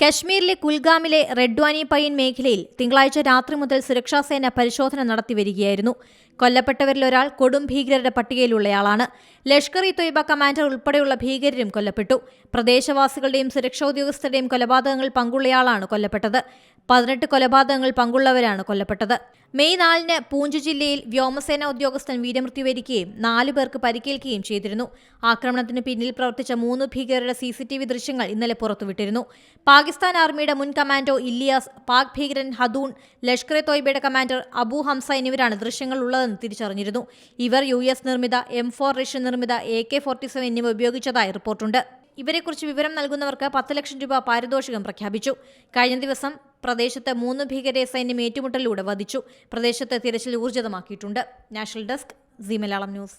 കശ്മീരിലെ കുൽഗാമിലെ റെഡ്വാനി പൈൻ മേഖലയിൽ തിങ്കളാഴ്ച രാത്രി മുതൽ സുരക്ഷാസേന പരിശോധന നടത്തിവരികയായിരുന്നു. കൊല്ലപ്പെട്ടവരിൽ ഒരാൾ കൊടും ഭീകരരുടെ പട്ടികയിലുള്ളയാളാണ്. ലഷ്കർ ഇ തൊയ്ബ കമാൻഡർ ഉൾപ്പെടെയുള്ള ഭീകരരും കൊല്ലപ്പെട്ടു. പ്രദേശവാസികളുടെയും സുരക്ഷാ ഉദ്യോഗസ്ഥരുടെയും കൊലപാതകങ്ങൾ പങ്കുള്ളയാളാണ് കൊല്ലപ്പെട്ടത്. പതിനെട്ട് കൊലപാതകങ്ങൾ പങ്കുള്ളവരാണ് കൊല്ലപ്പെട്ടത്. മെയ് നാലിന് പൂഞ്ച് ജില്ലയിൽ വ്യോമസേന ഉദ്യോഗസ്ഥൻ വീരമൃത്യു വരികയും നാലു പേർക്ക് പരിക്കേൽക്കുകയും ചെയ്തിരുന്നു. ആക്രമണത്തിന് പിന്നിൽ പ്രവർത്തിച്ച മൂന്ന് ഭീകരരുടെ സി ദൃശ്യങ്ങൾ ഇന്നലെ പുറത്തുവിട്ടിരുന്നു. പാകിസ്ഥാൻ ആർമിയുടെ മുൻ കമാൻഡോ ഇല്ലിയാസ് പാക് ഭീകരൻ ഹദൂൺ ലഷ്കർ എ തോയ്ബയുടെ കമാൻഡർ അബു ഹംസ എന്നിവരാണ് ദൃശ്യങ്ങൾ ഉള്ളതെന്ന് തിരിച്ചറിഞ്ഞിരുന്നു. ഇവർ യു എസ് നിർമ്മിത എം ഫോർ റഷ്യൻ നിർമ്മിത എ കെ ഫോർട്ടി സെവൻ എന്നിവ ഉപയോഗിച്ചതായി റിപ്പോർട്ടുണ്ട്. ഇവരെക്കുറിച്ച് വിവരം നൽകുന്നവർക്ക് പത്ത് ലക്ഷം രൂപ പാരിതോഷികം പ്രഖ്യാപിച്ചു. കഴിഞ്ഞ ദിവസം പ്രദേശത്ത് മൂന്ന് ഭീകരെ സൈന്യം ഏറ്റുമുട്ടലിലൂടെ വധിച്ചു. പ്രദേശത്ത് തിരച്ചിൽ ഊർജിതമാക്കിയിട്ടുണ്ട് national desk C Malayalam news.